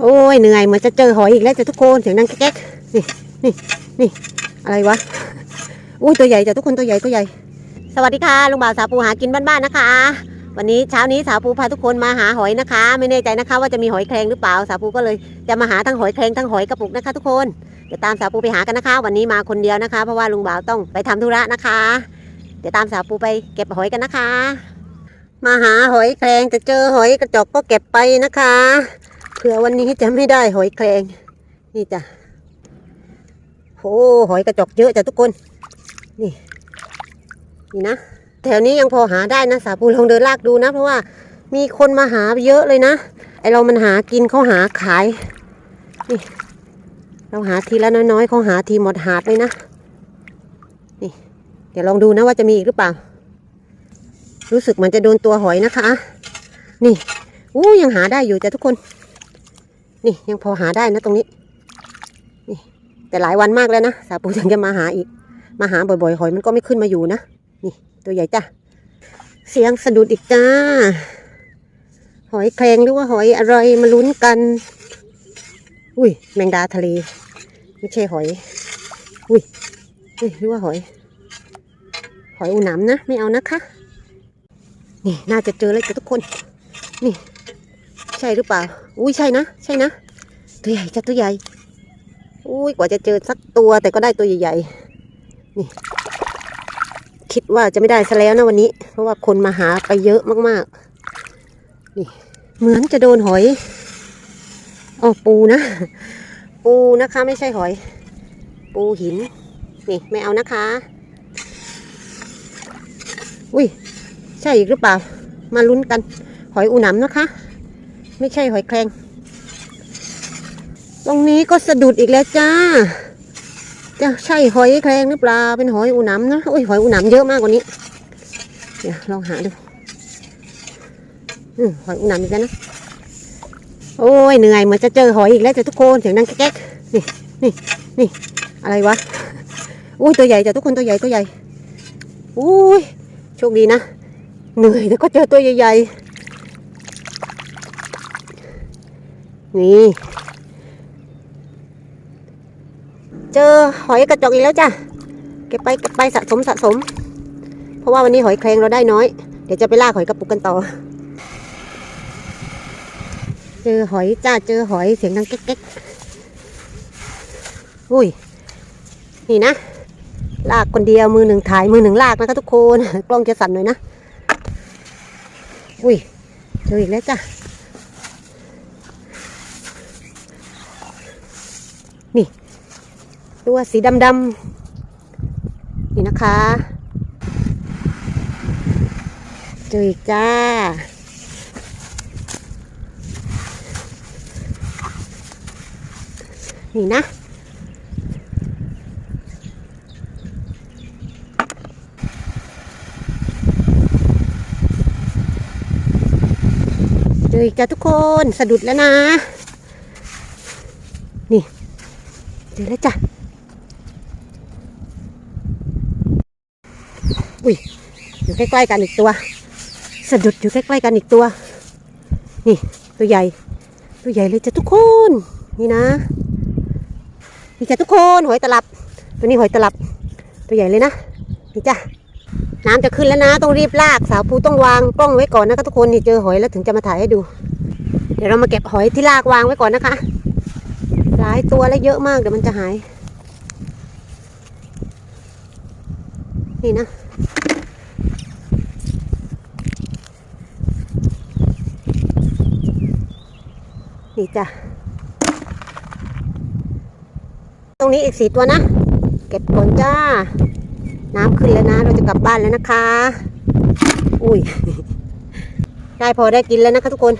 โอ้ยเหนื่อยเหมือนจะเจอหอยอีกแล้วจะทุกคนเสียงดังแก๊กนี่นี่นี่อะไรวะอุ้ยตัวใหญ่จ้ะทุกคนตัวใหญ่ตัวใหญ่ สวัสดีค่ะลุงบ่าวสาวปูหากินบ้านๆนะคะ วันนี้เช้านี้สาวปูพาทุกคนมาหาหอยนะคะ ไม่แน่ใจนะคะ ว่าจะมีหอยแครงหรือเปล่าสาวปูก็เลยจะมาหาทั้งหอยแครงทั้งหอยกระปุกนะคะ ทุกคนเดี๋ยวตามสาวปูไปหากันนะคะ วันนี้มาคนเดียวนะคะ เพราะว่าลุงบ่าวต้องไปทำธุระนะคะ เดี๋ยวตามสาวปูไปเก็บหอยกันนะคะ มาหาหอยแครงจะเจอหอยกระจอกก็เก็บไปนะคะ เผื่อวันนี้จะไม่ได้หอยแครงนี่จ้ะโอ้หอยกระจอกเยอะจ้ะทุกคน นี่ นี่นะแถวนี้ยังพอหาได้นะสาปูลองเดินลากดูนะ เพราะว่ามีคนมาหาเยอะเลยนะไอเรามันหากินเขาหาขาย นี่ เราหาทีละน้อยๆเขาหาทีหมดหาดเลยนะนี่ เดี๋ยวลองดูนะว่าจะมีอีกหรือเปล่า รู้สึกเหมันจะโดนตัวหอยนะคะ นี่อู้ยังหาได้อยู่จ้ะทุกคน นี่ยังพอหาได้นะตรงนี้ นี่ แต่หลายวันมากแล้วนะสาปูถึงจะมาหาอีก มาหาบ่อยๆหอยมันก็ไม่ขึ้นมาอยู่นะ นี่ ตัวใหญ่จ้ะ เสียงสะดุดอีกจ้า หอยแครงหรือว่าหอยอะไรมาลุ้นกัน อุ้ยแมงดาทะเล ไม่ใช่หอย อุ้ยอุ้ยหรือว่าหอย หอยอูหนำนะ ไม่เอานะคะ นี่น่าจะเจอแล้วจ้ะทุกคน นี่ ใช่หรือเปล่า อุ้ยใช่นะ ใช่นะ ตัวใหญ่จ้ะตัวใหญ่ อุ้ยกว่าจะเจอสักตัวแต่ก็ได้ตัวใหญ่ๆ นี่ คิดว่าจะไม่ได้ซะแล้วนะวันนี้ เพราะว่าคนมาหาไปเยอะมากๆ นี่ เหมือนจะโดนหอยอ๋อปูนะ ปูนะคะไม่ใช่หอย ปูหิน นี่ไม่เอานะคะ อุ้ยใช่อีกหรือเปล่า มาลุ้นกัน หอยอูหนำนะคะ ไม่ใช่หอยแครง ตรงนี้ก็สะดุดอีกแล้วจ้า จะใช่หอยแครงหรือเปล่า เป็นหอยอูหนำนะโอ้ยหอยอูหนำเยอะมากกว่านี้ เดี๋ยวลองหาดูอหอยอูหนำอีกแล้วนะ โอ้ยเหนื่อยเหมือนจะเจอหอยอีกแล้วจ้ะทุกคนเสียงดังแก๊กนี่นี่นี่อะไรวะอุ้ยตัวใหญ่จ้ะทุกคนตัวใหญ่ตัวใหญ่อุ้ยโชคดีนะเหนื่อยแล้วก็เจอตัวใหญ่ๆ นี่ เจอหอยกระจอกอีกแล้วจ้ะ เก็บไปเก็บไปสะสมสะสม เพราะว่าวันนี้หอยแครงเราได้น้อย เดี๋ยวจะไปลากหอยกระปุกกันต่อ เจอหอยจ้า เจอหอยเสียงดังแก๊กๆอุ้ย นี่นะ ลากคนเดียวมือหนึ่งถ่ายมือหนึ่งลากนะคะทุกคน กล้องจะสั่นหน่อยนะ อุ้ย เจออีกแล้วจ้ะ นี่ ตัวสีดำๆนี่นะคะ เจออีกจ้า นี่นะเจออีกจ้าทุกคนสะดุดแล้วนะ นี่ เจอแล้วจ้ะ อุ้ย อยู่ใกล้ๆกันอีกตัว สะดุดอยู่ใกล้ๆกันอีกตัว นี่ตัวใหญ่ ตัวใหญ่เลยจ้ะทุกคน นี่นะ นี่จ้ะทุกคน หอยตลับ ตัวนี้หอยตลับ ตัวใหญ่เลยนะ นี่จ้ะ น้ำจะขึ้นแล้วนะ ต้องรีบลาก สาวภูต้องวางกล้องไว้ก่อนนะคะทุกคน นี่เจอหอยแล้วถึงจะมาถ่ายให้ดู เดี๋ยวเรามาเก็บหอยที่ลากวางไว้ก่อนนะคะ หลายตัวและเยอะมากเดี๋ยวมันจะหาย นี่นะ นี่จ้ะ ตรงนี้อีกสี่ตัวนะ เก็บก่อนจ้า น้ำขึ้นแล้วนะ เราจะกลับบ้านแล้วนะคะ อุ้ย ได้พอได้กินแล้วนะคะทุกคน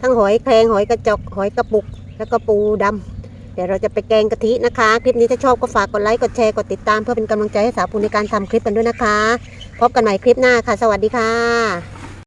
ทั้งหอยแครงหอยกระจก หอยกระปุก แล้วก็ปูดำเดี๋ยวเราจะไปแกงกะทินะคะ คลิปนี้ถ้าชอบก็ฝากกดไลค์กดแชร์กดติดตามเพื่อเป็นกำลังใจให้สาวปูในการทำคลิปกันด้วยนะคะ พบกันใหม่คลิปหน้าค่ะ สวัสดีค่ะ